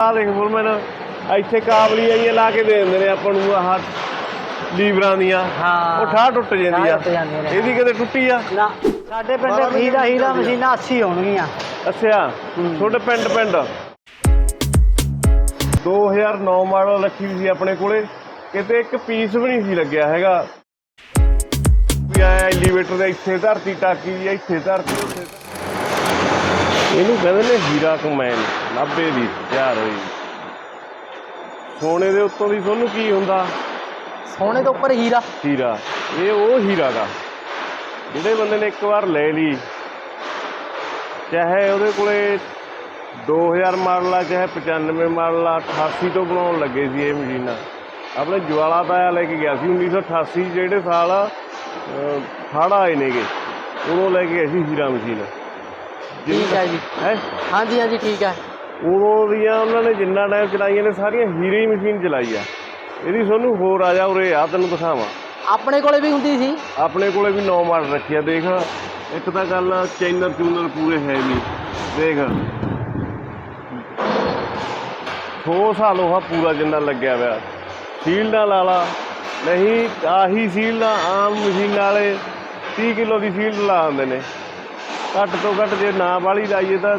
ਆ ਦੇਖ ਫੁੱਲਮੈਨ ਇੱਥੇ ਕਾਬਲੀ ਆਈਆਂ ਲਾ ਕੇ ਦੇ ਦਿੰਦੇ ਨੇ ਆਪਾਂ ਨੂੰ ਆਹ ਲੀਵਰਾਂ ਦੀਆਂ ਹਾਂ। ਉਹ ਠਾਹ ਟੁੱਟ ਜਾਂਦੀ ਆ ਟੁੱਟ ਜਾਂਦੀਆਂ ਨੇ। ਇਹਦੀ ਕਦੇ ਟੁੱਟੀ ਆ ਨਾ ਸਾਡੇ ਪਿੰਡ ਹੀਰਾ ਹੀਰਾ ਮਸ਼ੀਨਾਂ 80 ਹੋਣਗੀਆਂ ਅੱਛਾ ਹੂੰ। ਤੁਹਾਡੇ ਪਿੰਡ ਪਿੰਡ 2009 ਮਾਡਲ ਰੱਖੀ ਹੋਈ ਸੀ ਆਪਣੇ ਕੋਲੇ ਕਿਤੇ ਇੱਕ ਪੀਸ ਵੀ ਨਹੀਂ ਸੀ ਲੱਗਿਆ ਹੈਗਾ ਵੀ ਆਇਆ ਐਲੀਵੇਟਰ ਦੇ ਇੱਥੇ ਧਰਤੀ ਟਾਕੀ ਇੱਥੇ ਧਰਤੀ ਉੱਥੇ ਧਰਤੀ। ਇਹਨੂੰ ਕਹਿੰਦੇ ਨੇ ਹੀਰਾ ਕਮੈਨ 90 ਦੀ ਤਿਆਰ ਹੋਈ। ਸੋਨੇ ਦੇ ਉੱਤੋਂ ਦੀ ਤੁਹਾਨੂੰ ਕੀ ਹੁੰਦਾ? ਸੋਨੇ ਦੇ ਉੱਪਰ ਹੀਰਾ। ਹੀਰਾ ਇਹ ਉਹ ਹੀਰਾ ਦਾ ਜਿਹੜੇ ਬੰਦੇ ਨੇ ਇੱਕ ਵਾਰ ਲੈ ਲਈ। ਚਾਹੇ ਉਹਦੇ ਕੋਲੇ 2000 ਮਾਡਲ ਆ ਚਾਹੇ 95 ਮਾਡਲ ਆ 88 ਤੋਂ ਬਣਾਉਣ ਲੱਗੇ ਸੀ ਇਹ ਮਸ਼ੀਨਾਂ। ਆਪਣੇ ਜਵਾਲਾ ਤਾਇਆ ਲੈ ਕੇ ਗਿਆ ਸੀ 1988 ਜਿਹੜੇ ਸਾਲ ਫਾੜਾ ਆਏ ਨੇਗੇ ਉਦੋਂ ਲੈ ਕੇ ਗਏ ਸੀ ਹੀਰਾ ਮਸ਼ੀਨ। ਠੀਕ ਹੈ ਜੀ। ਹੈ? ਹਾਂਜੀ ਹਾਂਜੀ ਠੀਕ ਹੈ। ਉਦੋਂ ਦੀਆਂ ਉਹਨਾਂ ਨੇ ਜਿੰਨਾ ਟਾਈਮ ਚਲਾਈਆਂ ਨੇ ਸਾਰੀਆਂ ਹੀਰੇ ਮਸ਼ੀਨ ਚਲਾਈ ਆ ਇਹਦੀ ਤੁਹਾਨੂੰ ਹੋਰ ਆ ਜਾ ਉਰੇ ਆ ਤੈਨੂੰ ਦਿਖਾਵਾਂ। ਆਪਣੇ ਕੋਲੇ ਵੀ ਹੁੰਦੀ ਸੀ। ਆਪਣੇ ਕੋਲੇ ਵੀ 9 ਮਾਡਲ ਰੱਖਿਆ ਦੇਖ। ਇੱਕ ਤਾਂ ਗੱਲ ਚੈਨਰ ਚੂਨਰ ਪੂਰੇ ਹੈ ਨਹੀਂ ਦੇਖ। ਠੋਸਾ ਲੋਹਾ ਪੂਰਾ ਜਿੰਨਾ ਲੱਗਿਆ ਹੋਇਆ। ਸੀਲ ਨਾਲ ਲਾ। ਨਹੀਂ ਆਹੀ ਸੀਲ ਨਾਲ ਆਮ ਮਸ਼ੀਨ ਵਾਲੇ 30 ਕਿਲੋ ਦੀ ਸੀਲ ਲਾ ਦਿੰਦੇ ਨੇ। ਘੱਟ ਤੋਂ ਘੱਟ ਜੇ ਨਾ ਵਾਲੀ ਲਾਈਏ ਤਾਂ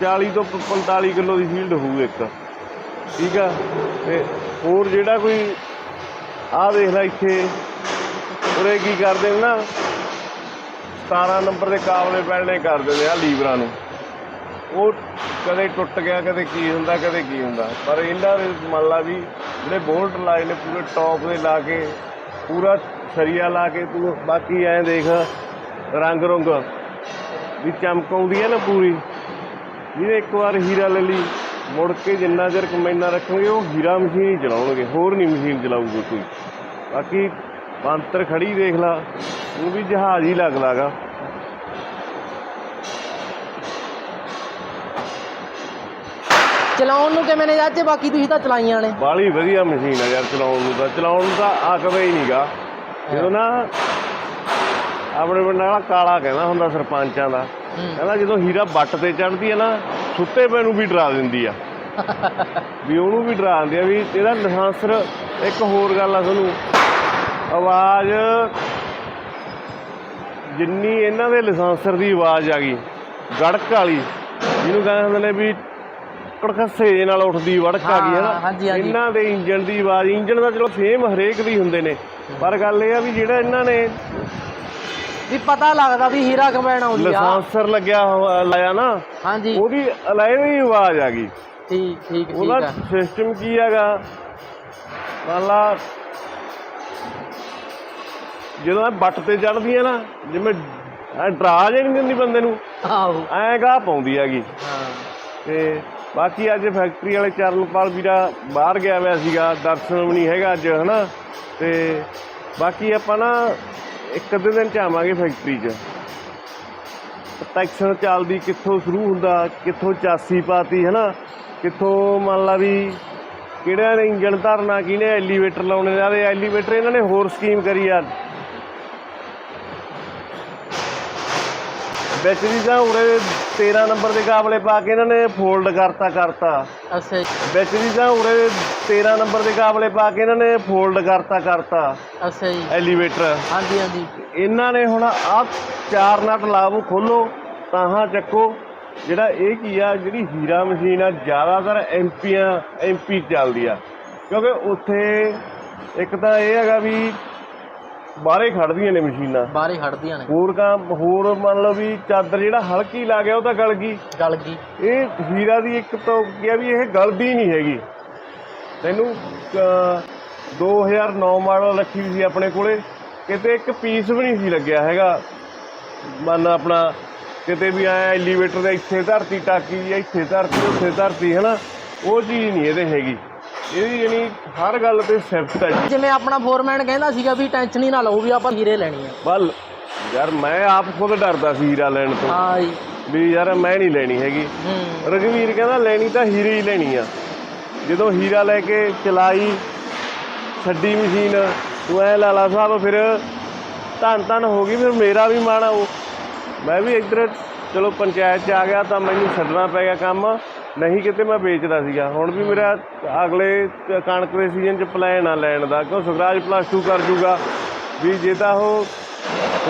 40 ਤੋਂ 45 ਕਿਲੋ ਦੀ ਸੀਲਡ ਹੋਊ ਇੱਕ। ਠੀਕ ਆ? ਤੇ ਹੋਰ ਜਿਹੜਾ ਕੋਈ ਆਹ ਦੇਖ ਲੈ ਇੱਥੇ, ਉਰੇ ਕੀ ਕਰਦੇ ਨੇ ਨਾ? 17 ਨੰਬਰ ਦੇ ਕਾਬਲੇ ਪੈਣੇ ਕਰ ਦਿੰਦੇ ਆ ਲੀਵਰਾਂ ਨੂੰ। ਉਹ ਕਦੇ ਟੁੱਟ ਗਿਆ, ਕਦੇ ਕੀ ਹੁੰਦਾ, ਕਦੇ ਕੀ ਹੁੰਦਾ। ਪਰ ਇਹਨਾਂ ਦੇ ਮੰਨ ਲਾ ਵੀ ਜਿਹੜੇ ਬੋਲਟ ਲਾਏ ਨੇ ਪੂਰੇ ਟੌਪ ਦੇ ਲਾ ਕੇ, ਪੂਰਾ ਸਰੀਆ ਲਾ ਕੇ ਤੂੰ ਬਾਕੀ ਐਂ ਦੇਖ, ਰੰਗ ਰੰਗ। ਵੀ ਚਮਕ ਆਉਂਦੀ ਹੈ ਨਾ ਪੂਰੀ। ਜਿਹਨੇ ਇੱਕ ਵਾਰ ਹੀਰਾ ਲੈ ਲਈ ਮੁੜ ਕੇ ਜਿੰਨਾ ਚਿਰ ਕਮੈਨਾ ਰੱਖਣਗੇ ਉਹ ਹੀਰਾ ਮਸ਼ੀਨ ਹੀ ਚਲਾਉਣਗੇ ਹੋਰ ਨਹੀਂ ਮਸ਼ੀਨ ਚਲਾਊਗਾ ਕੋਈ। ਬਾਕੀ ਬੰਤਰ ਖੜੀ ਦੇਖ ਲਾ ਉਹ ਵੀ ਜਹਾਜ਼ ਹੀ ਲੱਗਦਾਗਾ ਚਲਾਉਣ ਨੂੰ ਕਿਵੇਂ ਨੇ ਚਾਚੇ ਬਾਕੀ ਤੁਸੀਂ ਤਾਂ ਚਲਾਈਆਂ ਨੇ। ਬਾਲੀ ਵਧੀਆ ਮਸ਼ੀਨ ਆ ਯਾਰ ਚਲਾਉਣ ਨੂੰ ਤਾਂ। ਚਲਾਉਣ ਨੂੰ ਤਾਂ ਆਕਦਾ ਹੀ ਨਹੀਂਗਾ ਜਦੋਂ ਨਾ ਆਪਣੇ ਪਿੰਡ ਵਾਲਾ ਕਾਲਾ ਕਹਿੰਦਾ ਹੁੰਦਾ ਸਰਪੰਚਾਂ ਦਾ। ਕਹਿੰਦਾ ਜਦੋਂ ਹੀਰਾ ਬੱਟ ਤੇ ਚੜਦੀ ਹੈ ਨਾ ਸੁੱਤੇ ਪੈ ਨੂੰ ਵੀ ਡਰਾ ਦਿੰਦੀ ਆ। ਵੀ ਉਹਨੂੰ ਵੀ ਡਰਾ ਦਿੰਦੀ ਆ ਵੀ ਇਹਦਾ ਲਾਇਸੈਂਸਰ ਇੱਕ ਹੋਰ ਗੱਲ ਆ ਤੁਹਾਨੂੰ। ਆਵਾਜ਼ ਜਿੰਨੀ ਇਹਨਾਂ ਦੇ ਲਾਇਸੈਂਸਰ ਦੀ ਆਵਾਜ਼ ਆ ਗਈ ਗੜਕ ਵਾਲੀ ਜਿਹਨੂੰ ਕਹਿੰਦੇ ਹੁੰਦੇ ਨੇ ਵੀ ਕੜਕਸੇ ਜੇ ਨਾਲ ਉੱਠਦੀ ਵੜਕ ਆ ਗਈ ਹੈ ਨਾ। ਇਹਨਾਂ ਦੇ ਇੰਜਨ ਦੀ ਆਵਾਜ਼ ਇੰਜਨ ਦਾ ਚਲੋ ਸੇਮ ਹਰੇਕ ਦੀ ਹੁੰਦੇ ਨੇ। ਪਰ ਗੱਲ ਇਹ ਆ ਵੀ ਜਿਹੜਾ ਇਹਨਾਂ ਨੇ ਵੀ ਪਤਾ ਲੱਗਦਾ ਵੀ ਹੀਰਾ ਕੰਬਾਈਨ ਆਉਂਦੀ ਆ। ਲਾਇਸੈਂਸਰ ਲੱਗਿਆ ਹੋਇਆ ਲਾਇਆ ਨਾ ਹਾਂਜੀ। ਉਹਦੀ ਅਲਾਇਵੀ ਆਵਾਜ਼ ਆ ਗਈ। ਠੀਕ ਠੀਕ ਠੀਕ ਉਹਦਾ ਸਿਸਟਮ ਕੀ ਹੈਗਾ? ਮੰਨ ਲਾ ਜਦੋਂ ਬੱਟ ਤੇ ਚੜਦੀ ਹੈ ਨਾ ਜਿਵੇਂ ਐ ਡਰਾ ਜੇ ਨਹੀਂ ਦਿੰਦੀ ਬੰਦੇ ਨੂੰ ਆਹੋ। ਐਂ ਗਾਹ ਪਾਉਂਦੀ ਹੈਗੀ। ਹਾਂ। ਤੇ ਬਾਕੀ ਅੱਜ ਫੈਕਟਰੀ ਵਾਲੇ ਚਰਨਪਾਲ ਵੀਰਾ ਬਾਹਰ ਗਿਆ ਹੋਇਆ ਸੀਗਾ ਦਰਸ਼ਨ ਵੀ ਨਹੀਂ ਹੈਗਾ ਅੱਜ ਹਨਾ? ਤੇ ਬਾਕੀ ਆਪਾਂ ਨਾ ਇੱਕ ਅੱਧੇ ਦਿਨ ਚ ਆਵਾਂਗੇ ਫੈਕਟਰੀ 'ਚ। ਪ੍ਰੋਟੈਕਸ਼ਨ ਚੱਲਦੀ ਕਿੱਥੋਂ ਸ਼ੁਰੂ ਹੁੰਦਾ, ਕਿੱਥੋਂ ਚਾਸੀ ਪਾਤੀ, ਹਨਾ? ਕਿੱਥੋਂ ਮੰਨ ਲਾ ਵੀ ਕਿਹੜਾ ਨੇ ਇੰਜਣ ਧਰਨਾ, ਕਿਹਨੇ ਐਲੀਵੇਟਰ ਲਾਉਣੇ ਆ ਐਲੀਵੇਟਰ ਇਹਨਾਂ ਨੇ ਹੋਰ ਸਕੀਮ ਕਰੀ ਆ। ਵਿੱਚ ਦੀ ਤਾਂ ਉਰੇ 13 ਨੰਬਰ ਦੇ ਕਾਬਲੇ ਪਾ ਕੇ ਇਹਨਾਂ ਨੇ ਫੋਲਡ ਕਰਤਾ ਕਰਤਾ। ਅੱਛਾ ਜੀ, ਵਿੱਚ ਦੀ ਤਾਂ ਉਰੇ 13 ਨੰਬਰ ਦੇ ਕਾਬਲੇ ਪਾ ਕੇ ਇਹਨਾਂ ਨੇ ਫੋਲਡ ਕਰਤਾ ਕਰਤਾ। ਅੱਛਾ ਜੀ। ਐਲੀਵੇਟਰ ਹਾਂਜੀ ਹਾਂਜੀ। ਇਹਨਾਂ ਨੇ ਹੁਣ ਆਹ ਚਾਰ ਨਟ ਲਾਵੋ ਖੋਲੋ ਤਾਹਾਂ ਚੱਕੋ। ਜਿਹੜਾ ਇਹ ਕੀ ਆ ਜਿਹੜੀ ਹੀਰਾ ਮਸ਼ੀਨ ਆ ਜ਼ਿਆਦਾਤਰ ਐਮਪੀਆਂ ਐਮਪੀ ਚੱਲਦੀ ਆ। ਕਿਉਂਕਿ ਉੱਥੇ ਇੱਕ ਤਾਂ ਇਹ ਹੈਗਾ ਵੀ ਬਾਹਰੇ ਖੜਦੀਆਂ ਨੇ ਮਸ਼ੀਨਾਂ। ਬਾਹਰੇ ਖੜਦੀਆਂ ਨੇ। ਹੋਰ ਕੰਮ ਹੋਰ ਮੰਨ ਲਓ ਵੀ ਚਾਦਰ ਜਿਹੜਾ ਹਲਕੀ ਲਾ ਗਿਆ ਉਹ ਤਾਂ ਗਲ ਗਈ। ਗਲ ਗਈ। ਇਹ ਹੀਰਾ ਦੀ ਇੱਕ ਤੋਂ ਕਿਹਾ ਵੀ ਇਹ ਗਲਦੀ ਨਹੀਂ ਹੈਗੀ। ਤੈਨੂੰ ਅਹ, 2009 ਮਾਡਲ ਰੱਖੀ ਸੀ ਆਪਣੇ ਕੋਲੇ। ਕਿਤੇ ਇੱਕ ਪੀਸ ਵੀ ਨਹੀਂ ਸੀ ਲੱਗਿਆ ਹੈਗਾ। ਮੰਨ ਆਪਣਾ ਕਿਤੇ ਵੀ ਆਇਆ ਐਲੀਵੇਟਰ ਦੇ ਇੱਥੇ ਧਰਤੀ ਟਾਕੀ ਇੱਥੇ ਧਰਤੀ ਉੱਥੇ ਧਰਤੀ ਹੈਨਾ? ਉਹ ਚੀਜ਼ ਨਹੀਂ ਇਹਦੇ ਹੈਗੀ। ਇਹਦੀ ਜਣੀ ਹਰ ਗੱਲ ਤੇ ਸਿਫਤ ਹੈ ਜੀ। ਜਿਵੇਂ ਆਪਣਾ ਫੋਰਮੈਨ ਕਹਿੰਦਾ ਸੀਗਾ ਵੀ ਟੈਨਸ਼ਨ ਹੀ ਨਾ ਲਓ ਵੀ ਆਪਾਂ ਹੀਰੇ ਲੈਣੀ ਆ। ਬਲ ਯਾਰ ਮੈਂ ਆਪ ਖੁਦ ਡਰਦਾ ਸੀ ਹੀਰਾ ਲੈਣ ਤੋਂ। ਹਾਂ ਜੀ। ਵੀ ਯਾਰ ਮੈਂ ਨਹੀਂ ਲੈਣੀ ਹੈਗੀ। ਹੂੰ। ਰਘਵੀਰ ਕਹਿੰਦਾ ਲੈਣੀ ਤਾਂ ਹੀਰੇ ਹੀ ਲੈਣੀ ਆ। ਜਦੋਂ ਹੀਰਾ ਲੈ ਕੇ ਚਲਾਈ ਛੱਡੀ ਮਸ਼ੀਨ ਤੂੰ ਐ ਲਾਲਾ ਸਾਹਿਬ ਫਿਰ ਧੰਨ ਧੰਨ ਹੋ ਗਈ ਫਿਰ ਮੇਰਾ ਵੀ ਮਨ ਉਹ। ਮੈਂ ਵੀ ਇੱਧਰ ਚਲੋ ਪੰਚਾਇਤ ਚ ਆ ਗਿਆ ਤਾਂ ਮੈਨੂੰ ਛੱਡਣਾ ਪੈ ਗਿਆ ਕੰਮ। ਨਹੀਂ ਕਿਤੇ ਮੈਂ ਵੇਚਦਾ ਸੀਗਾ। ਹੁਣ ਵੀ ਮੇਰਾ ਅਗਲੇ ਕਣਕ ਦੇ ਸੀਜ਼ਨ 'ਚ ਪਲਾਨ ਆ ਲੈਣ ਦਾ। ਕਿਉਂ ਸੁਖਰਾਜ ਪਲੱਸ 2 ਕਰ ਜੂਗਾ? ਵੀ ਜੇ ਤਾਂ ਉਹ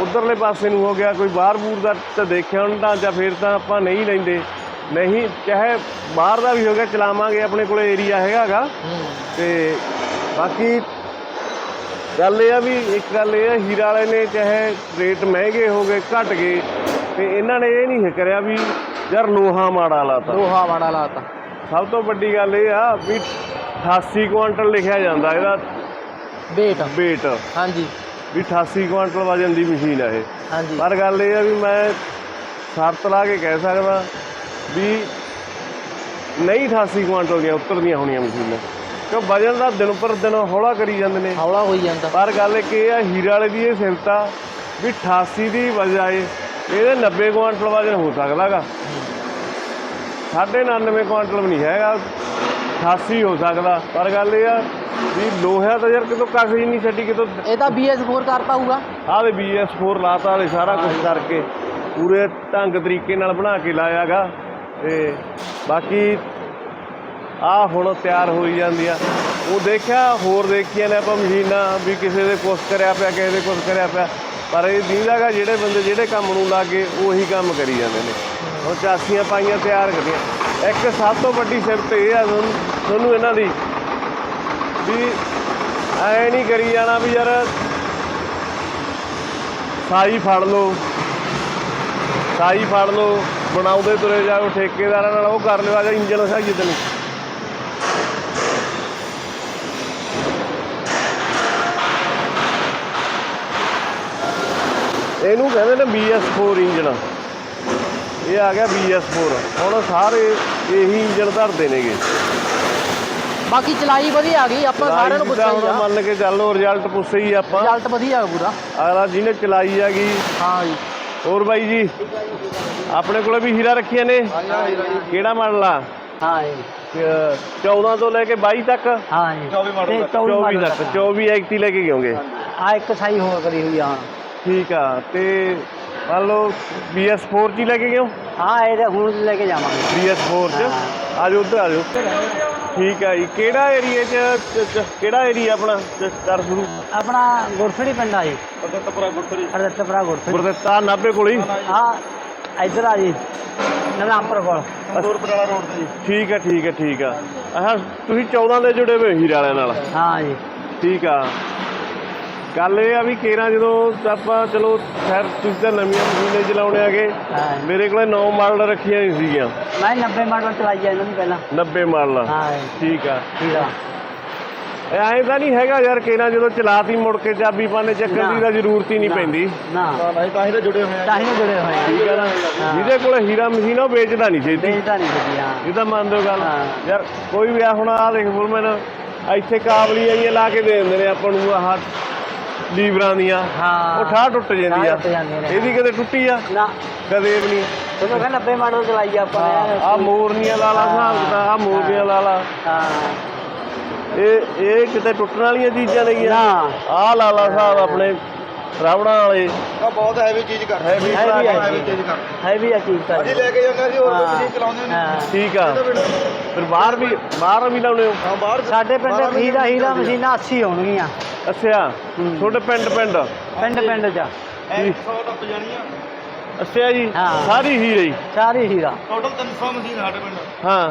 ਉਧਰਲੇ ਪਾਸੇ ਨੂੰ ਹੋ ਗਿਆ, ਕੋਈ ਬਾਹਰ ਬੂਰ ਦਾ ਤਾਂ ਦੇਖਿਆ ਹੁਣ ਤਾਂ, ਜਾਂ ਫਿਰ ਤਾਂ ਆਪਾਂ ਨਹੀਂ ਲੈਂਦੇ। ਨਹੀਂ, ਚਾਹੇ ਬਾਹਰ ਦਾ ਵੀ ਹੋ ਗਿਆ, ਚਲਾਵਾਂਗੇ, ਆਪਣੇ ਕੋਲੇ ਏਰੀਆ ਹੈਗਾਗਾ। ਤੇ ਬਾਕੀ ਗੱਲ ਇਹ ਆ ਵੀ ਇੱਕ ਗੱਲ ਇਹ ਆ, ਹੀਰਾ ਵਾਲੇ ਨੇ ਚਾਹੇ ਰੇਟ ਮਹਿੰਗੇ ਹੋ ਗਏ, ਘਟ ਗਏ, ਤੇ ਇਹਨਾਂ ਨੇ ਇਹ ਨਹੀਂ ਕਰਿਆ ਵੀ ਯਾਰ ਲੋਹਾ ਮਾੜਾ ਲਾਤਾ। ਲੋਹਾ ਵਾੜਾ ਲਾਤਾ। ਸਭ ਤੋਂ ਵੱਡੀ ਗੱਲ ਇਹ ਆ ਵੀ 88 ਕੁਆਂਟਲ ਲਿਖਿਆ ਜਾਂਦਾ ਇਹਦਾ ਵੇਟ weight ਹਾਂਜੀ। ਵੀ 88 ਕੁਆਂਟਲ ਵਜਨ ਦੀ ਮਸ਼ੀਨ ਆ ਇਹ। ਹਾਂਜੀ। ਪਰ ਗੱਲ ਇਹ ਆ ਵੀ ਮੈਂ ਸ਼ਰਤ ਲਾ ਕੇ ਕਹਿ ਸਕਦਾ ਵੀ ਨਹੀਂ 88 ਕੁਆਂਟਲ ਦੀਆਂ ਉਤਰਦੀਆਂ ਹੋਣੀਆਂ ਮਸ਼ੀਨਾਂ। ਕਿਉਂ ਵਜਨ ਦਾ ਦਿਨ ਪਰ ਦਿਨ ਹੌਲਾ ਕਰੀ ਜਾਂਦੇ ਨੇ। ਹੌਲਾ ਹੋਈ ਜਾਂਦਾ। ਪਰ ਗੱਲ ਇੱਕ ਇਹ ਆ ਹੀਰੇ ਵਾਲੇ ਦੀ ਇਹ ਸਿਫਤਾ ਵੀ 88 ਦੀ ਬਜਾਏ ਇਹਦੇ 90 ਕੁਆਂਟਲ ਵਜਨ ਹੋ ਸਕਦਾਗਾ। 99 ਕੁਆਂਟਲ ਵੀ ਨਹੀਂ ਹੈਗਾ। 88 ਹੋ ਸਕਦਾ। ਪਰ ਗੱਲ ਇਹ ਆ ਵੀ ਲੋਹਾ ਤਾਂ ਯਾਰ ਕਿਤੋਂ ਕੱਖ ਹੀ ਨਹੀਂ ਛੱਡੀ ਕਿਤੋਂ ਇਹ ਤਾਂ BS4 ਕਰ ਪਾਊਗਾ ਆਹ ਦੇ BS4 ਲਾਤਾ ਤੇ ਸਾਰਾ ਕੁਝ ਕਰਕੇ। ਪੂਰੇ ਢੰਗ ਤਰੀਕੇ ਨਾਲ ਬਣਾ ਕੇ ਲਾਇਆਗਾ। ਤੇ ਬਾਕੀ ਆ ਹੁਣ ਤਿਆਰ ਹੋਈ ਜਾਂਦੀ ਆ। ਉਹ ਦੇਖਿਆ ਹੋਰ ਦੇਖੀਆਂ ਨੇ ਆਪਾਂ ਮਸ਼ੀਨਾਂ ਵੀ ਕਿਸੇ ਦੇ ਕੁਛ ਕਰਿਆ ਪਿਆ ਕਿਸੇ ਦੇ ਕੁਛ ਕਰਿਆ ਪਿਆ। ਪਰ ਇਹ ਦੀਦਾਗਾ ਜਿਹੜੇ ਬੰਦੇ ਜਿਹੜੇ ਕੰਮ ਨੂੰ ਲੱਗੇ, ਉਹੀ ਕੰਮ ਕਰੀ ਜਾਂਦੇ ਨੇ। ਹੁਣ ਚਾਸੀਆਂ ਪਾਈਆਂ, ਤਿਆਰ ਕਰੀਆਂ। ਇੱਕ ਸਭ ਤੋਂ ਵੱਡੀ ਸਿਫਤ ਇਹ ਆ ਤੁਹਾਨੂੰ ਇਹਨਾਂ ਦੀ ਵੀ ਐ ਨਹੀਂ ਕਰੀ ਜਾਣਾ ਵੀ ਯਾਰ, ਸਾਈ ਫੜ ਲਓ। ਸਾਈ ਫੜ ਲਓ, ਬਣਾਉਂਦੇ ਤੁਰੇ ਜਾਓ, ਠੇਕੇਦਾਰਾਂ ਨਾਲ ਉਹ ਕਰ ਲਿਓ ਆ ਜਾ ਇੰਜਨ ਸਾਈ ਜਿੱਦਣ ਇਹਨੂੰ ਕਹਿੰਦੇ ਨੇ BS4 ਇੰਜਨ ਇਹ ਆ ਗਿਆ BS4 ਹੁਣ ਸਾਰੇ ਇਹੀ ਇੰਜਨ ਧਰਦੇ ਨੇਗੇ। ਬਾਕੀ ਚਲਾਈ ਵਧੀਆ ਆ ਗਈ ਆਪਾਂ ਸਾਰਿਆਂ ਨੂੰ ਪੁੱਛਿਆ ਹੁਣ ਮੰਨ ਕੇ ਚੱਲੋ ਰਿਜ਼ਲਟ ਪੁੱਛੇ ਹੀ ਆਪਾਂ। ਰਿਜ਼ਲਟ ਵਧੀਆ ਆ ਪੂਰਾ। ਅਗਲਾ ਜਿਹਨੇ ਚਲਾਈ ਹੈਗੀ। ਹਾਂ ਜੀ। ਹੋਰ ਬਾਈ ਜੀ ਆਪਣੇ ਕੋਲੇ ਵੀ ਹੀਰਾ ਰੱਖੀਆਂ ਨੇ? ਕਿਹੜਾ ਮਾਡਲ ਆ? ਹਾਂ ਜੀ। ਅਹ 14 ਤੋਂ ਲੈ ਕੇ 22 ਤੱਕ? ਹਾਂ ਜੀ। 24 ਮਾਡਲ 24 ਤੱਕ। 24 ਐਕਟੀ ਲੈ ਕੇ ਗਏਗੇ ਆ ਇੱਕ ਸਾਈ ਹੋਰ ਕਰੀ ਹੋਈ ਆ ਠੀਕ ਆ ਤੇ ਮੰਨ ਲਓ BS4 ਚ ਹੀ ਲੈ ਕੇ ਗਏ ਹੋ? ਹਾਂ ਇਹਦੇ ਹੁਣ ਲੈ ਕੇ ਜਾਵਾਂਗੇ। BS4 ਚ? ਆ ਜਾਓ ਉੱਧਰ ਆ ਜਾਓ। ਠੀਕ ਆ ਜੀ। ਕਿਹੜਾ ਏਰੀਆ ਚ ਚ- ਚ- ਕਿਹੜਾ ਏਰੀਆ ਆਪਣਾ ਚ- ਕਰ ਸ਼ੁਰੂ? ਆਪਣਾ ਗੁਰਫੜੀ ਪਿੰਡ ਆ ਜੀ। ਅਦਤਪੁਰਾ ਗੁਰਪਰੀ ਅਰਦਤਪੁਰਾ ਗੁਰਫੜੀ ਗੁਰਦਿੱਤਾ 90 ਕੋਲ ਹੀ? ਹਾਂ ਇੱਧਰ ਆ ਜੀ। ਨਵਾਂਪੁਰ ਕੋਲ। ਸੰਦੂਰ ਪਟਾਲਾ ਰੋਡ ਤੇ ਠੀਕ ਆ ਠੀਕ ਆ ਠੀਕ ਆ। ਆਹ ਤੁਸੀਂ 14 ਦੇ ਜੁੜੇ ਹੋਏ ਹੀਰੇ ਵਾਲਿਆਂ ਨਾਲ। ਹਾਂ ਜੀ। ਠੀਕ ਆ। ਗੱਲ ਇਹ ਆ ਵੀ ਕੇਰਾਂ ਜਦੋਂ ਆਪਾਂ ਚਲੋ ਖੈਰ ਤੁਸੀਂ ਤਾਂ ਨਵੀਆਂ ਮਸ਼ੀਨਾਂ ਚਲਾਉਣੇ ਆਗੇ ਹਾਂ। ਮੇਰੇ ਕੋਲੇ 9 ਮਾਡਲ ਰੱਖੀਆਂ ਨਹੀਂ ਸੀਗੀਆਂ। ਮੈਂ 90 ਮਾਡਲ ਚਲਾਈ ਆ ਇਹਨਾਂ ਨੂੰ ਪਹਿਲਾਂ। 90 ਮਾਡਲ ਹਾਂ। ਠੀਕ ਆ ਠੀਕ ਆ। ਇਹ ਐਂ ਤਾਂ ਨਹੀਂ ਹੈਗਾ ਯਾਰ ਕੇਰਾਂ ਜਦੋਂ ਚਲਾਤੀ ਮੁੜ ਕੇ ਚਾਬੀ ਪਾਣੇ ਚੱਕਰ ਦੀ ਤਾਂ ਜ਼ਰੂਰਤ ਹੀ ਨਹੀਂ ਨਾ। ਪੈਂਦੀ। ਨਾ। ਨਹੀਂ ਤਾਂ ਹੀ ਤਾਂ ਜੁੜੇ ਹੋਏ ਤਾਂ ਹੀ ਤਾਂ ਜੁੜੇ ਹੋਏ ਆ। ਠੀਕ ਆ ਨਾ। ਹਾਂ। ਜਿਹਦੇ ਕੋਲੇ ਹੀਰਾ ਮਸ਼ੀਨ ਆ ਉਹ ਵੇਚਦਾ ਨਹੀਂ ਛੇਤੀ। ਵੇਚਦਾ ਨਹੀਂ ਜੀ ਹਾਂ। ਇਹ ਤਾਂ ਮੰਨਦੇ ਹੋ ਗੱਲ। ਹਾਂ। ਯਾਰ ਕੋਈ ਵੀ ਆ ਹੁਣ ਆ ਦੇਖ ਫੁਰਮੈਨ ਇੱਥੇ ਕਾਬਲੀ ਆਈਆਂ ਲਾ ਕੇ ਦੇ ਦਿੰਦੇ ਨੇ ਆਪਾਂ ਨੂੰ ਆਹ ਲੀਵਰਾਂ ਦੀਆਂ। ਹਾਂ। ਉਹ ਠਾਹ ਟੁੱਟ ਜਾਂਦੀ ਆ। ਟੁੱਟ ਜਾਂਦੀਆਂ ਨੇ। ਇਹਦੀ ਕਦੇ ਟੁੱਟੀ ਆ? ਨਾ। ਕਦੇ ਵੀ ਨਹੀਂ। ਤੁਹਾਨੂੰ ਕਹਿੰਦਾ 90 ਮਾਡਲ ਚਲਾਈ ਆਪਾਂ ਨੇ। ਆ ਮੋਰਨੀਆਂ ਲਾ ਲਾ ਹਿਸਾਬ ਕਿਤਾਬ ਆ ਮੋਰਨੀਆਂ ਲਾ ਲਾ ਹਾਂ। ਇਹ ਇਹ ਕਿਤੇ ਟੁੱਟਣ ਵਾਲੀਆਂ ਚੀਜ਼ਾਂ ਨੇਗੀਆਂ। ਨਾ। ਆ ਲਾ ਲਾ ਹਿਸਾਬ ਆਪਣੇ ਰਾਵਣਾ ਵਾਲੇ। ਆ ਬਹੁਤ ਹੈਵੀ ਚੀਜ਼ ਕਰ ਹੈਵੀ ਹੈਵੀ ਆ ਹੈਵੀ ਚੀਜ਼ ਕਰ ਹੈ ਵੀ ਆ ਚੀਜ਼ ਤਾਂ। ਅਸੀਂ ਲੈ ਕੇ ਜਾਂਦੇ ਸੀ ਹੋਰ ਮਸ਼ੀਨ ਚਲਾਉਂਦੇ ਨਹੀਂ ਹਾਂ ਠੀਕ ਆ। ਫਿਰ ਬਾਹਰ ਵੀ ਬਾਹਰ ਵੀ ਲਾਉਣੇ ਹੋ? ਹਾਂ ਬਾਹਰ ਸਾਡੇ ਪਿੰਡ ਹੀਰਾ ਹੀਰਾ ਮਸ਼ੀਨਾਂ 80 ਹੋਣਗੀਆਂ। ਅੱਛਾ। ਹੂੰ। ਤੁਹਾਡੇ ਪਿੰਡ ਪਿੰਡ? ਪਿੰਡ ਪਿੰਡ ਚ। 100 ਟੱਪ ਜਾਣੀਆਂ। ਅੱਛਾ ਜੀ। ਹਾਂ। ਸਾਰੀ ਹੀ ਰਹੀ ਸਾਰੀ ਹੀਰਾ ਟੋਟਲ 300 ਮਸ਼ੀਨ ਸਾਡੇ ਪਿੰਡ। ਹਾਂ।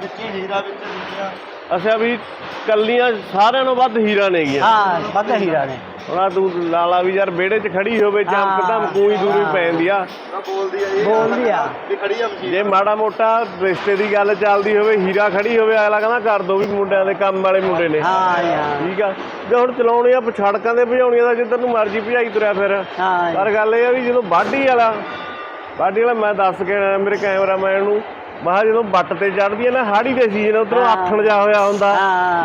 ਵਿੱਚ ਹੀਰਾ ਵਿੱਚ ਹੀਰਾ ਅੱਛਾ ਵੀ ਕੱਲੀਆਂ ਸਾਰਿਆਂ ਨੂੰ ਵੱਧ ਹੀਰਾ ਨੇਗੀਆਂ ਹਾਂ ਵੱਧ ਹੀਰਾ ਨੇ। ਉਹਨਾਂ ਤੂੰ ਲਾਲਾ ਵੀ ਯਾਰ ਵਿਹੜੇ 'ਚ ਖੜੀ ਹੋਵੇ ਚਮਕ। ਤਾਂ ਕੋਈ ਦੂਰੀ। ਪੈਂਦੀ ਆ। ਬੋਲਦੀ ਆ ਇਹ ਬੋਲਦੀ ਆ। ਵੀ ਖੜੀ ਆ ਮਸ਼ੀਨ। ਜੇ ਮਾੜਾ ਮੋਟਾ ਰਿਸ਼ਤੇ ਦੀ ਗੱਲ ਚੱਲਦੀ ਹੋਵੇ ਹੀਰਾ ਖੜੀ ਹੋਵੇ ਅਗਲਾ ਕਹਿੰਦਾ ਕਰ ਦੋ ਵੀ ਮੁੰਡਿਆਂ ਦੇ ਕੰਮ ਵਾਲੇ ਮੁੰਡੇ ਨੇ। ਹਾਂ ਹਾਂ। ਠੀਕ ਆ। ਜੇ ਹੁਣ ਚਲਾਉਣੀ ਆ ਸੜਕਾਂ ਤੇ ਭਜਾਉਣੀਆਂ ਦਾ ਜਿੱਧਰ ਨੂੰ ਮਰਜ਼ੀ ਭਜਾਈ ਤੁਰਿਆ ਫਿਰ। ਹਾਂ। ਪਰ ਗੱਲ ਇਹ ਆ ਵੀ ਜਦੋਂ ਵਾਢੀ ਵਾਲਾ ਵਾਢੀ ਵਾਲਾ ਮੈਂ ਦੱਸ ਕੇ ਮੇਰੇ ਕੈਮਰਾਮੈਨ ਨੂੰ ਮਹਾ ਜਦੋਂ ਬੱਟ ਤੇ ਚੜਦੀ ਹੈ ਨਾ ਹਾੜੀ ਦੇ ਸੀਜ਼ਨ ਉਧਰੋਂ ਹਾਂ। ਆਥਣ ਜਾ ਹੋਇਆ ਹੁੰਦਾ।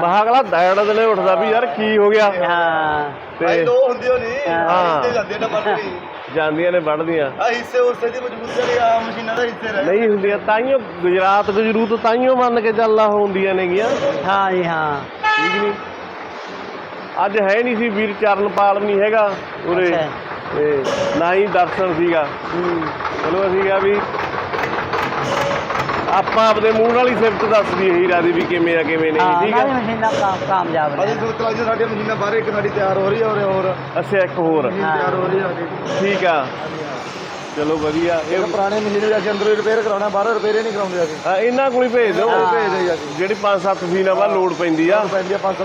ਮਹਾ ਅਗਲਾ ਦੈੜ ਦੇ ਨੇ ਉੱਠਦਾ ਵੀ ਯਾਰ ਕੀ ਹੋ ਗਿਆ। ਹਾਂ। ਤੇ ਦੋ ਹੁੰਦੀ ਹੋ। ਨਹੀਂ ਹਾਂ। ਜਾਂਦੇ ਨਾ ਜਾਂਦੀਆਂ ਨੇ ਵੱਢਦੀਆਂ। ਆ ਹਿੱਸੇ ਉਸੇ ਦੀ ਮਜ਼ਬੂਤੀ ਜਿਹੜੀ ਆ ਮਸ਼ੀਨਾਂ ਦਾ ਹਿੱਸੇ ਰਹਿ ਨਹੀਂ ਹੁੰਦੀਆਂ ਤਾਈਓ ਗੁਜਰਾਤ ਗੁਜਰੂਤ ਤਾਈਓ ਮੰਨ ਕੇ ਚੱਲਦਾ ਹੁੰਦੀਆਂ ਨੇਗੀਆਂ। ਹਾਂ ਜੀ ਹਾਂ। ਠੀਕ ਨਹੀਂ ਅੱਜ ਹੈ ਨਹੀਂ ਸੀ ਵੀਰ ਚਰਨਪਾਲ ਨਹੀਂ ਹੈਗਾ ਉਰੇ। ਤੇ ਨਾ ਹੀ ਦਰਸ਼ਨ ਸੀਗਾ। ਹੂੰ। ਚਲੋ ਅਸੀਂ ਕਿਹਾ ਵੀ ਆਪਾਂ ਆਪਦੇ ਮੂੰਹ ਨਾਲ ਹੀ ਸਿਫਤ ਦੱਸਦੀ ਹੀਰਾ ਦੀ ਵੀ ਕਿਵੇਂ ਆ ਕਿਵੇਂ ਨਹੀਂ ਠੀਕ ਨਾਲੇ ਹੈ ਮਸ਼ੀਨਾਂ ਕੰਮ ਕਾਮਯਾਬ ਅਸੀਂ ਨੇ ਸੋਚ ਲਾ ਜੀ ਸਾਡੀਆਂ ਮਸ਼ੀਨਾਂ ਬਾਹਰ ਇੱਕ ਸਾਡੀ ਤਿਆਰ ਹੋ ਰਹੀ ਹੈ ਔਰ ਹੋਰ। ਅੱਛਾ ਇੱਕ ਹੋਰ। ਮਸ਼ੀਨ ਤਿਆਰ ਹੋ ਰਹੀ ਹੈ ਸਾਡੀ। ਠੀਕ ਆ। ਚਲੋ ਵਧੀਆ ਇਹ ਇਹ ਪੁਰਾਣੇ ਮਸ਼ੀਨ ਵੀ ਅਸੀਂ ਅੰਦਰੋਂ ਰਿਪੇਅਰ ਕਰਾਉਣਾ ਬਾਹਰੋਂ ਰਿਪੇਅਰ ਹੀ ਨਹੀਂ ਕਰਾਉਂਦੇ ਅਸੀਂ। ਹਾਂ, ਇਹਨਾਂ ਕੋਲ ਹੀ ਭੇਜ ਦਿਓ। ਉਹ ਭੇਜ ਦੇਈ ਅਸੀਂ। ਜਿਹੜੀ 5-7 ਸੀਨਾ ਬਾਅਦ ਲੋਡ ਪੈਂਦੀ ਆ। ਆਹ ਪੈਂਦੀ ਆ ਪੰਜ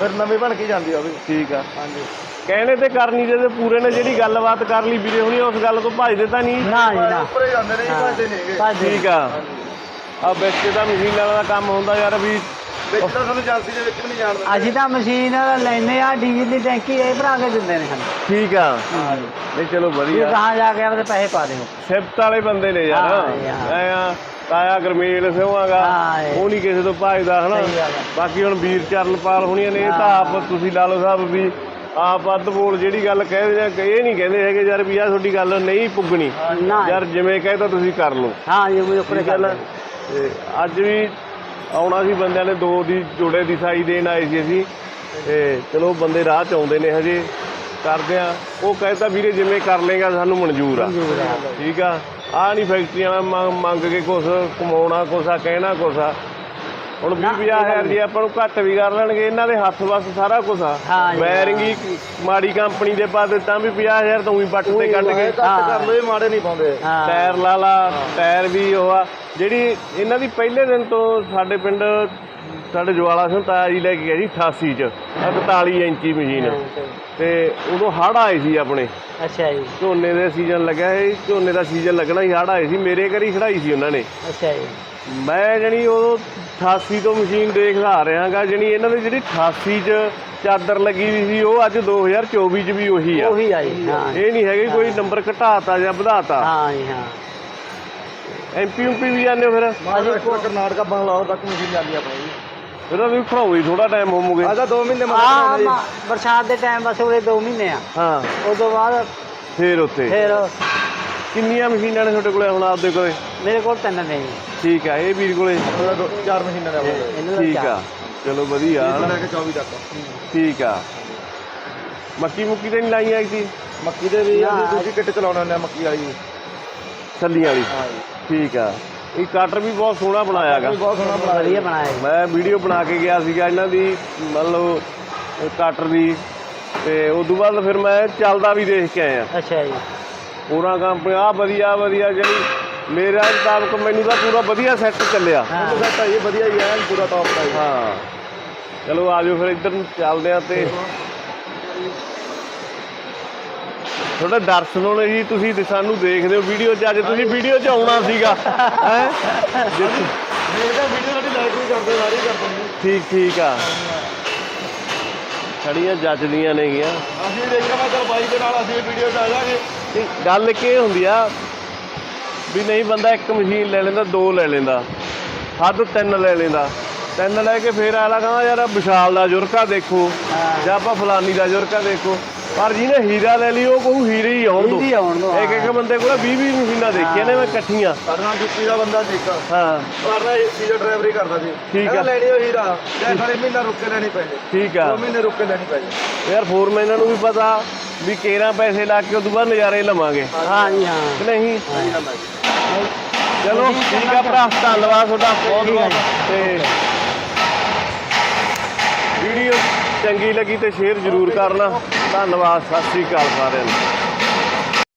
ਫਿਰ ਨਵੀਂ ਬਣ ਕੇ ਜਾਂਦੀ ਆ ਉਹ ਵੀ। ਠੀਕ ਆ। ਹਾਂਜੀ। ਕਹਿਣੇ ਤੇ ਕਰਨੀ ਜੇ ਤੇ ਪੂਰੇ ਨੇ ਜਿਹੜੀ ਗੱਲਬਾਤ ਕਰ ਲਈ ਵੀਰੇ ਹੁਣੀ ਉਸ ਗੱਲ ਤੋਂ ਭੱਜਦੇ ਤਾਂ ਨਹੀਂ। ਨਾ ਜੀ ਨਾ। ਉੱਪਰ ਜਾਂਦੇ ਨੇ ਜੀ ਭੱਜਦੇ ਭੱਜਦੇ ਠੀਕ ਆ। ਆ ਵਿੱਚ ਦਾ ਮਸ਼ੀਨਾਂ ਦਾ ਕੰਮ ਹੁੰਦਾ ਯਾਰ ਵੀ ਵਿੱਚ ਤਾਂ ਸਾਨੂੰ ਏਜੰਸੀ ਦੇ ਵਿੱਚ ਵੀ ਨਹੀਂ ਜਾਣ ਦਿੰਦੇ। ਅਸੀਂ ਤਾਂ ਮਸ਼ੀਨ ਲੈਨੇ ਆ ਡੀਜ਼ਲ ਦੀ ਟੈਂਕੀ ਇਹ ਭਰਾ ਕੇ ਦਿੰਦੇ ਨੇ ਸਾਨੂੰ। ਠੀਕ ਆ। ਨਹੀਂ ਚਲੋ ਇਹ ਵਧੀਆ ਕਹਾਂ ਜਾ ਕੇ ਆਪਦੇ ਪੈਸੇ ਪਾ ਦਿਓ। ਸਿਫਤ ਵਾਲੇ ਬੰਦੇ ਨੇ ਯਾਰ। ਹਾਂ, ਯਾਰ। ਐ ਆ ਤਾਇਆ ਗਰਮੇਲ ਸਿਉਆਗਾ ਹਾਂ, ਇਹ। ਉਹ ਨਹੀਂ ਕਿਸੇ ਤੋਂ ਭਜਦਾ ਹਨਾ? ਸਹੀ ਗੱਲ ਆ। ਬਾਕੀ ਹੁਣ ਵੀਰ ਚਰਨਪਾਲ ਹੋਣੀਆਂ ਨੇ ਇਹ ਤਾਂ ਆਪ ਤੁਸੀਂ ਲਾ ਲਓ ਸਾਹਿਬ ਵੀ ਆਪ ਅੱਧ ਬੋਲ ਜਿਹੜੀ ਗੱਲ ਕਹਿੰਦੇ ਆ ਇਹ ਨਹੀਂ ਕਹਿੰਦੇ ਹੈਗੇ ਯਾਰ ਵੀ ਆ ਤੁਹਾਡੀ ਗੱਲ ਨਹੀਂ ਪੁੱਗਣੀ। ਨਾ ਯਾਰ ਜਿਵੇਂ ਕਹੇ ਤਾਂ ਤੁਸੀਂ ਕਰ ਲਓ। ਹਾਂ ਇਹ ਵੀ ਉੱਪਰੇ ਹੈ ਨਾ? ਤੇ ਅੱਜ ਵੀ ਆਉਣਾ ਸੀ ਬੰਦਿਆਂ ਨੇ ਦੋ ਦੀ ਜੋੜੇ ਦੀ ਸਾਈ ਦੇਣ ਆਏ ਸੀ ਅਸੀਂ। ਤੇ ਚਲੋ ਬੰਦੇ ਰਾਹ ਚ ਆਉਂਦੇ ਨੇ ਹਜੇ। ਕਰਦੇ ਆ। ਉਹ ਕਹਿੰਦਾ ਵੀਰੇ ਜਿਵੇਂ ਕਰ ਲੇਗਾ ਸਾਨੂੰ ਮਨਜ਼ੂਰ ਆ। ਠੀਕ ਆ? ਆ ਨਹੀਂ ਫੈਕਟਰੀਆਂ ਵਾਲਾ ਮੰਗ ਮੰਗ ਕੇ ਕੁਛ ਕਮਾਉਣਾ ਕੁਛ ਆ ਕਹਿਣਾ ਕੁਛ ਆ। ਹੁਣ ਨਾ, ਵੀ 20000 ਜੀ ਆਪਾਂ ਨੂੰ ਘੱਟ ਵੀ ਕਰ ਲੈਣਗੇ ਇਹਨਾਂ ਦੇ ਹੱਥ ਵਸ ਸਾਰਾ ਕੁਝ ਆ। ਹਾਂ ਬੈਰਿੰਗ ਹੀ ਮਾੜੀ ਕੰਪਨੀ ਦੇ ਪਾ ਦਿੱਤਾ ਵੀ 50000 ਤੋਂ ਵੀ ਬੱਟ ਤੇ ਕੱਢ ਕੇ। ਕਰ ਲੋ ਇਹ ਮਾੜੇ ਨਹੀਂ ਪਾਉਂਦੇ। ਹਾਂ। ਟਾਇਰ ਲਾ ਲਾ ਟਾਇਰ ਵੀ ਉਹ ਆ। ਜਿਹੜੀ ਇਹਨਾਂ ਦੀ ਪਹਿਲੇ ਦਿਨ ਤੋਂ ਸਾਡੇ ਪਿੰਡ ਸਾਡੇ ਜਵਾਲਾ ਸਿੰਘ ਤਾਇਆ ਜੀ ਲੈ ਕੇ ਗਿਆ ਜੀ 88 ਚ 41 ਇੰਚੀ ਮਸ਼ੀਨ। ਤੇ ਉਦੋਂ ਹੜ੍ਹ ਆਏ ਸੀ ਆਪਣੇ। ਅੱਛਾ ਜੀ। ਝੋਨੇ ਦੇ ਸੀਜ਼ਨ ਲੱਗਿਆ ਸੀ ਝੋਨੇ ਦਾ ਸੀਜ਼ਨ ਲੱਗਣਾ ਸੀ ਹੜ੍ਹ ਆਏ ਸੀ ਮੇਰੇ ਘਰ ਹੀ ਖੜਾਈ ਸੀ ਉਹਨਾਂ ਨੇ। ਅੱਛਾ ਜੀ। ਮੈਂ ਜਣੀ ਉਹ 88 ਤੋਂ ਮਸ਼ੀਨ ਦੇਖਦਾ ਆ ਰਿਹਾਗਾ ਜਣੀ ਇਹਨਾਂ ਦੀ ਜਿਹੜੀ 88 ਚ ਚਾਦਰ ਲੱਗੀ ਵੀ ਸੀ ਉਹ ਅੱਜ 2024 ਚ ਵੀ ਉਹੀ ਆ। ਉਹੀ ਆ ਜੀ ਹਾਂ। ਇਹ ਨਹੀਂ ਹੈਗੇ ਕੋਈ ਨੰਬਰ ਘਟਾਤਾ ਜਾਂ ਵਧਾਤਾ। ਹਾਂ ਜੀ ਹਾਂ। ਐਮਪੀ ਯੂਪੀ ਵੀ ਜਾਂਦੇ ਹੋ ਫਿਰ? ਕਰਨਾਟਕਾ ਬੰਗਲੌਰ ਤੱਕ ਮਸ਼ੀਨ ਜਾਂਦੀ ਆ ਆਪਣੀ ਇਹਦਾ ਵੀ ਖੜਾਉਈ ਥੋੜਾ ਟਾਈਮ ਹੋਮੋਗੇ ਆਦਾ 2 ਮਹੀਨੇ ਆ ਮਗਰ ਬਰਸਾਤ ਦੇ ਟਾਈਮ ਬਸ ਉਹਦੇ 2 ਮਹੀਨੇ ਆ। ਹਾਂ। ਉਸ ਤੋਂ ਬਾਅਦ ਫੇਰ ਉੱਥੇ। ਫਿਰ ਕਿੰਨੀਆਂ ਮਸ਼ੀਨਾਂ ਨੇ ਤੁਹਾਡੇ ਕੋਲੇ ਹੁਣ ਆਪਦੇ ਕੋਲੇ? ਮੇਰੇ ਕੋਲ ਤਿੰਨ ਨੇ ਜੀ। ਠੀਕ ਆ ਇਹ ਵੀਰ ਕੋਲੇ। ਚਾਰ ਮਸ਼ੀਨਾਂ ਇਹਨਾਂ ਦਾ ਠੀਕ ਚਾਰ। ਆ ਚਲੋ ਵਧੀਆ। ਤੋਂ ਹਨਾ ਲੈ ਕੇ 24 ਤੱਕ। ਠੀਕ ਆ। ਮੱਕੀ ਮੁੱਕੀ ਤੇ ਨਹੀਂ ਲਾਈ ਆਈ ਸੀ ਮੱਕੀ ਦੇ ਵੀ ਨਾ, ਅਸੀਂ ਦੂਜੀ ਕਿੱਟ ਚਲਾਉਣੇ ਹੁੰਦੇ ਆ ਮੱਕੀ ਵਾਲੀ ਛੱਲੀਆਂ ਵਾਲੀ। ਹਾਂ ਠੀਕ ਆ। ਇਹ ਕਟਰ ਵੀ ਬਹੁਤ ਸੋਹਣਾ ਬਣਾਇਆਗਾ ਬਹੁਤ ਸੋਹਣਾ ਬਣਾ ਵਧੀਆ ਬਣਾਇਆ ਜੀ ਮੈਂ ਵੀਡੀਓ ਬਣਾ ਕੇ ਗਿਆ ਸੀਗਾ ਇਹਨਾਂ ਦੀ ਮਤਲਬ ਕਟਰ ਦੀ। ਤੇ ਉਦੋਂ ਬਾਅਦ ਫਿਰ ਮੈਂ ਚੱਲਦਾ ਵੀ ਦੇਖ ਕੇ ਆਇਆ। ਅੱਛਾ ਜੀ। ਪੂਰਾ ਕੰਪਨੀ ਆ ਵਧੀਆ ਵਧੀਆ ਜਿਹੜੀ ਮੇਰਾ ਮੁਤਾਬਕ ਮੈਨੂੰ ਤਾਂ ਪੂਰਾ ਵਧੀਆ ਸੈੱਟ ਚੱਲਿਆ। ਹਾਂ। ਉਹ ਸੈਟ ਇਹ ਵਧੀਆ ਹੀ ਹੈ ਪੂਰਾ ਟੌਪ ਦਾ ਹੀ। ਹਾਂ। ਚਲੋ ਆਜੋ ਫਿਰ ਇੱਧਰ ਨੂੰ ਚੱਲਦੇ ਆ ਤੇ ਥੋੜਾ ਦਰਸ਼ਨ ਹੋਣੇ ਜੀ ਤੁਸੀਂ ਤੇ ਸਾਨੂੰ ਦੇਖਦੇ ਹੋ ਵੀਡੀਓ 'ਚ ਅੱਜ ਤੁਸੀਂ ਵੀਡੀਓ 'ਚ ਆਉਣਾ ਸੀਗਾ। ਹੈ? ਦੇਖਦੇ ਵੀਡੀਓ ਸਾਡੀ ਲਾਈਕ ਵੀ ਕਰਦੇ ਸਾਰੀ ਕਰਦੇ ਨੇ ਠੀਕ ਠੀਕ ਆ। ਖੜੀਆਂ ਜੱਜਦੀਆਂ ਨੇਗੀਆਂ। ਅਸੀਂ ਦੇਖਿਆ ਮੈਂ ਚਲ ਬਾਈ ਦੇ ਨਾਲ ਅਸੀਂ ਵੀਡੀਓ ਚ ਆ ਜਾਾਂਗੇ ਤੇ ਗੱਲ ਇਹ ਹੁੰਦੀ ਆ ਵੀ ਨਹੀਂ ਬੰਦਾ ਇੱਕ ਮਸ਼ੀਨ ਲੈ ਲੈਂਦਾ ਦੋ ਲੈ ਲੈਂਦਾ ਹੱਦ ਤਿੰਨ ਲੈ ਲੈਂਦਾ। ਤਿੰਨ ਲੈ ਕੇ ਫੇਰ ਆਲਾ ਕਹਿੰਦਾ ਯਾਰ ਵਿਸ਼ਾਲ ਦਾ ਜੁਰਕਾ ਦੇਖੋ। ਜਾਂ ਆਪਾਂ ਫਲਾਨੀ ਦਾ ਜੁਰਕਾ ਦੇਖੋ। ਪਰ ਜਿਹਨੇ ਹੀਰਾ ਲੈ ਲਈ ਉਹ ਕਹੂ ਹੀਰੇ ਹੀ ਆਉਣ ਦੋ। ਇੱਕ ਇੱਕ। ਬੰਦੇ ਕੋਲ 20 20 ਮਸ਼ੀਨਾਂ ਦੇਖੀਆਂ ਨੇ ਮੈਂ ਇਕੱਠੀਆਂ। ਸਾਡੇ ਨਾਲ ਜੁੱਤੀ ਦਾ ਬੰਦਾ ਇੱਕ ਹਾਂ। ਸਾਡਾ ਏਸੀ ਦਾ ਡਰਾਈਵਰੀ ਕਰਦਾ ਸੀ। ਠੀਕ ਆ। ਲੈਣੀ ਉਹ ਹੀਰਾ। ਜਾਂ ਸਾਡੇ ਮਹੀਨਾ ਰੁੱਕ ਕੇ ਲੈਣੀ ਪੈ ਜੇ। ਠੀਕ ਆ। ਦੋ ਮਹੀਨੇ ਰੁੱਕ ਕੇ ਲੈਣੀ ਪੈ ਜੇ। ਯਾਰ ਫੋਰਮੈਨਾਂ ਨੂੰ ਵੀ ਪਤਾ ਵੀ ਕੇਰਾਂ ਪੈਸੇ ਲਾ ਕੇ ਉਦੋਂ ਬਾਅਦ ਨਜ਼ਾਰੇ ਲਵਾਂਗੇ। ਹਾਂ ਜੀ ਹਾਂ। ਨਹੀਂ? ਚਲੋ ਠੀਕ ਆ ਭਰਾ ਧੰਨਵਾਦ ਤੁਹਾਡਾ। ਬਹੁਤ ਬਹੁਤ। ਤੇ ਵੀਡੀਓ ਚੰਗੀ ਲੱਗੀ ਤੇ ਸ਼ੇਅਰ ਜ਼ਰੂਰ ਕਰਨਾ। ਧੰਨਵਾਦ ਸਤਿ ਸ੍ਰੀ ਅਕਾਲ ਸਾਰਿਆਂ ਨੂੰ।